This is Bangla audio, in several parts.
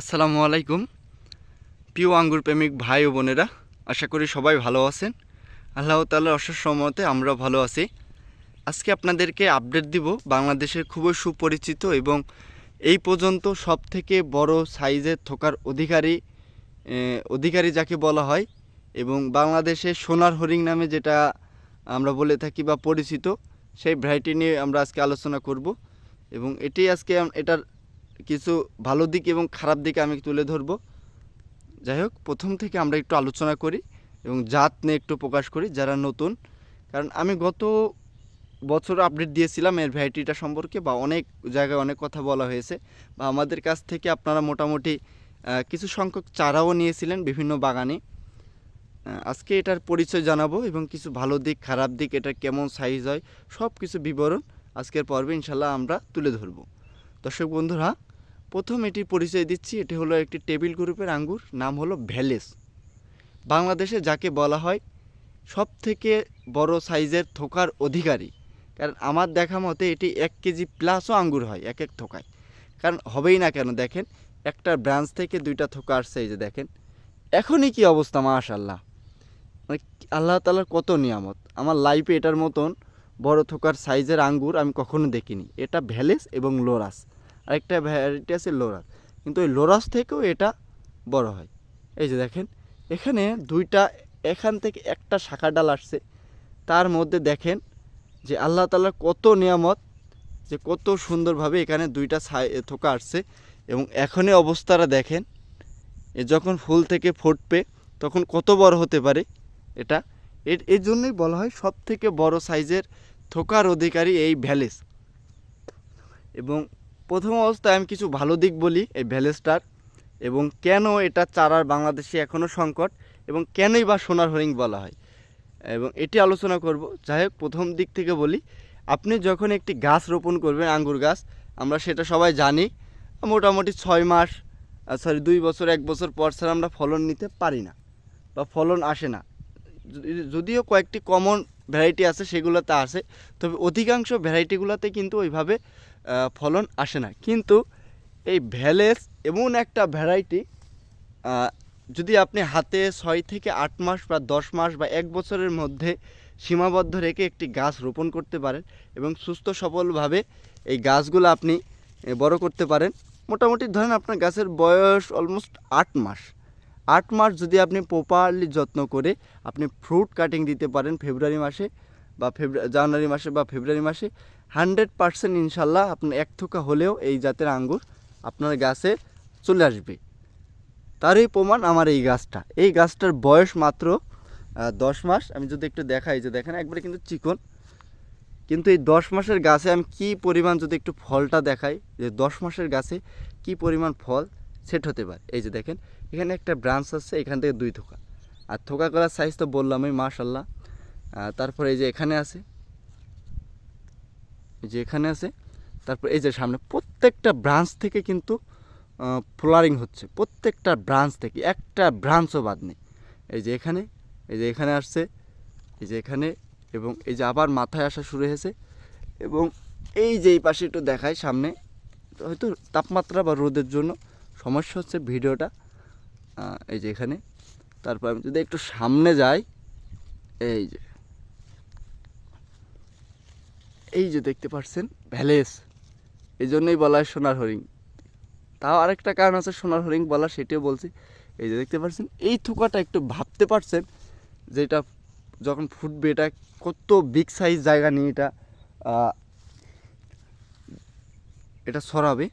আসসালামু আলাইকুম। প্রিয় আঙ্গুর প্রেমিক ভাই ও বোনেরা, আশা করি সবাই ভালো আছেন। আল্লাহ তাল্লাহ অশেষ সম্মতে আমরা ভালো আছি। আজকে আপনাদেরকে আপডেট দিব বাংলাদেশের খুবই সুপরিচিত এবং এই পর্যন্ত সব থেকে বড় সাইজের থোকার অধিকারী অধিকারী যাকে বলা হয় এবং বাংলাদেশে সোনার হরিং নামে যেটা আমরা বলে থাকি বা পরিচিত, সেই ভ্যারাইটি নিয়ে আমরা আজকে আলোচনা করব এবং এটি আজকে এটার কিছু ভালো দিক এবং খারাপ দিক আমি তুলে ধরব। যাই হোক, প্রথম থেকে আমরা একটু আলোচনা করি এবং জাত নিয়ে একটু প্রকাশ করি যারা নতুন। কারণ আমি গত বছর আপডেট দিয়েছিলাম এর ভ্যারাইটিটা সম্পর্কে বা অনেক জায়গায় অনেক কথা বলা হয়েছে। বা আমাদের কাছ থেকে আপনারা মোটামুটি কিছু সংখ্যক চারাও নিয়েছিলেন বিভিন্ন বাগানে। আজকে এটার পরিচয় জানাব এবং কিছু ভালো দিক, খারাপ দিক, এটা কেমন সাইজ হয় সব কিছু বিবরণ আজকের পর্বে ইনশাল্লাহ আমরা তুলে ধরবো। দর্শক বন্ধুরা, প্রথম এটির পরিচয় দিচ্ছি। এটি হলো একটি টেবিল গ্রুপের আঙ্গুর, নাম হলো ভ্যালেস। বাংলাদেশে যাকে বলা হয় সব থেকে বড় সাইজের থোকার অধিকারী। কারণ আমার দেখা মতে এটি এক কেজি প্লাসও আঙ্গুর হয়, এক এক থোকায়। কারণ হবেই না কেন দেখেন, একটা ব্রাঞ্চ থেকে দুইটা থোকা আসছে এই যে দেখেন। এখনই কি অবস্থা মাশাল্লাহ মানে আল্লাহ তালার কত নিয়ামত। আমার লাইফে এটার মতন বড় থোকার সাইজের আঙ্গুর আমি কখনো দেখিনি। এটা ভ্যালেস এবং লোরাস। আরেকটা ভ্যারাইটি আছে লোরাস। কিন্তু ওই লোরাস থেকেও এটা বড় হয়। এই যে দেখেন, এখানে দুইটা, এখান থেকে একটা শাখা ডাল আসছে। তার মধ্যে দেখেন যে আল্লাহ তালার কত নিয়ামত, যে কত সুন্দরভাবে এখানে দুইটা ছাই থোকা আসছে। এবং এখনই অবস্থাটা দেখেন, এ যখন ফুল থেকে ফুটবে, তখন কত বড় হতে পারে এটা। এর এর জন্যই বলা হয় সব থেকে বড় সাইজের থোকার অধিকারী এই ভ্যালেস। এবং প্রথম অবস্থায় আমি কিছু ভালো দিক বলি এই ভ্যালেসটার এবং কেন এটা চারার বাংলাদেশে এখনও সংকট এবং কেনই বা সোনার হরিং বলা হয়। এবং এটি আলোচনা করব। যাই হোক, প্রথম দিক থেকে বলি, আপনি যখন একটি গাছ রোপণ করবেন, আঙ্গুর গাছ, আমরা সেটা সবাই জানি, মোটামুটি ছয় মাস সরি দুই বছর, এক বছর পর ছাড়া আমরা ফলন নিতে পারি না বা ফলন আসে না। যদিও কয়েকটি কমন ভ্যারাইটি আছে, সেগুলোতে আসে, তবে অধিকাংশ ভ্যারাইটিগুলোতে কিন্তু ওইভাবে ফলন আসে না। কিন্তু এই ভ্যালেস এমন একটা ভ্যারাইটি যদি আপনি হাতে ছয় থেকে আট মাস বা দশ মাস বা এক বছরের মধ্যে সীমাবদ্ধ রেখে একটি গাছ রোপণ করতে পারেন এবং সুস্থ সবলভাবে এই গাছগুলো আপনি বড় করতে পারেন। মোটামুটি ধরেন আপনার গাছের বয়স অলমোস্ট আট মাস। আট মাস যদি আপনি প্রপারলি যত্ন করে আপনি ফ্রুট কাটিং দিতে পারেন ফেব্রুয়ারি মাসে বা ফেব্রুয়ারি জানুয়ারি মাসে বা ফেব্রুয়ারি মাসে হান্ড্রেড পারসেন্ট ইনশাল্লাহ আপনার এক থোকা হলেও এই জাতের আঙ্গুর আপনার গাছে চলে আসবে। তারই প্রমাণ আমার এই গাছটা। এই গাছটার বয়স মাত্র দশ মাস। আমি যদি একটু দেখাই যে দেখেন, একবারে কিন্তু চিকন। কিন্তু এই দশ মাসের গাছে আমি কি পরিমাণ যদি একটু ফলটা দেখাই, যে দশ মাসের গাছে কি পরিমাণ ফল, সেট হতে পারে। এই যে দেখেন, এখানে একটা ব্রাঞ্চ আছে, এখান থেকে দুই থোকা। আর থোকা করার সাইজ তো বললামই মাশাল্লাহ তারপরে এই যে এখানে আছে এই যে এখানে আছে, তারপর এই যে সামনে, প্রত্যেকটা ব্রাঞ্চ থেকে কিন্তু ফ্লারিং হচ্ছে। প্রত্যেকটা ব্রাঞ্চ থেকে, একটা ব্রাঞ্চও বাদ নেই। এই যে এখানে, এই যে এখানে আসছে, এই যে এখানে, এবং এই যে আবার মাথায় আসা শুরু হয়েছে, এবং এই যে এই পাশে একটু দেখায় সামনে, হয়তো তাপমাত্রা বা রোদের জন্য সমস্যা হচ্ছে ভিডিওটা। এই যে এখানে, তারপর আমি যদি একটু সামনে যাই, এই যে এই যে দেখতে পাচ্ছেন ভ্যালেস। এই জন্যই বলা হয় সোনার হরিণ। তাও আরেকটা কারণ আছে সোনার হরিণ বলা সেটিও বলছি। এই যে দেখতে পাচ্ছেন এই থোকাটা একটু ভাবতে পারছেন যে এটা যখন ফুটবে এটা কত বিগ সাইজ জায়গা নিয়ে এটা এটা সরাবে।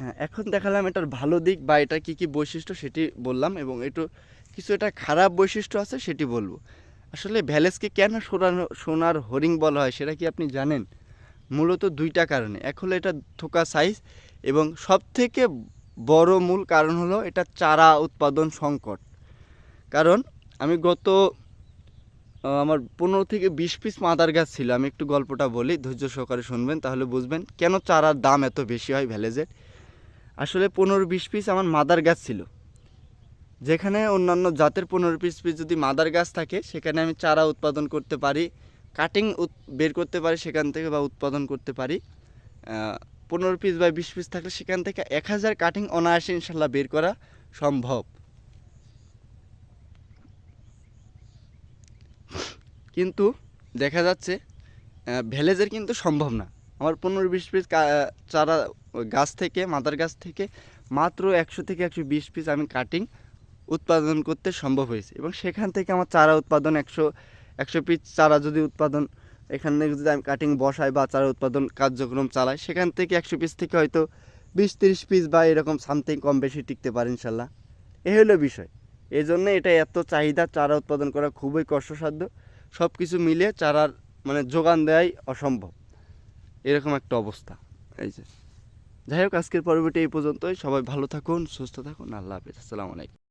হ্যাঁ, এখন দেখালাম এটার ভালো দিক বা এটা কী কী বৈশিষ্ট্য সেটি বললাম এবং একটু কিছু এটা খারাপ বৈশিষ্ট্য আছে সেটি বলব। আসলে ভ্যালেসকে কেন সোনার সোনার হরিং বলা হয় সেটা কি আপনি জানেন? মূলত দুইটা কারণে। এক হলো এটা থোকা সাইজ এবং সব থেকে বড় মূল কারণ হলো এটা চারা উৎপাদন সংকট। কারণ আমি গত আমার পনেরো থেকে বিশ পিস মাদার গাছ ছিল। আমি একটু গল্পটা বলি, ধৈর্য সহকারে শুনবেন তাহলে বুঝবেন কেন চারার দাম এত বেশি হয় ভ্যালেজের। আসলে পনেরো বিশ পিস আমার মাদার গাছ ছিল। যেখানে অন্যান্য জাতের পনেরো পিস পিস যদি মাদার গাছ থাকে, সেখানে আমি চারা উৎপাদন করতে পারি কাটিং বের করতে পারি সেখান থেকে বা উৎপাদন করতে পারি। পনেরো পিস বা বিশ পিস থাকলে সেখান থেকে এক হাজার কাটিং অনায়াসে ইনশাল্লাহ বের করা সম্ভব। কিন্তু দেখা যাচ্ছে ভ্যালেজের কিন্তু সম্ভব না। আমার পনেরো বিশ পিস চারা গাছ থেকে, মাদার গাছ থেকে মাত্র একশো থেকে একশো বিশ পিস আমি কাটিং উৎপাদন করতে সম্ভব হয়েছে। এবং সেখান থেকে আমার চারা উৎপাদন একশো একশো পিস চারা যদি উৎপাদন, এখানে যদি আমি কাটিং বসাই বা চারা উৎপাদন কার্যক্রম চালাই, সেখান থেকে একশো পিস থেকে হয়তো বিশ, তিরিশ পিস বা এরকম সামথিং কম বেশি টিকতে পারে ইনশাল্লাহ। এ হলো বিষয়। এই জন্য এটা এত চাহিদা, চারা উৎপাদন করা খুবই কষ্টসাধ্য। সব কিছু মিলে চারার মানে যোগান দেওয়াই অসম্ভব। এরকম একটা অবস্থা। এই যে। যাই হোক, আজকের পর্বটি এই পর্যন্তই। সবাই ভালো থাকুন, সুস্থ থাকুন। আল্লাহ হাফিজ। আসসালামু আলাইকুম।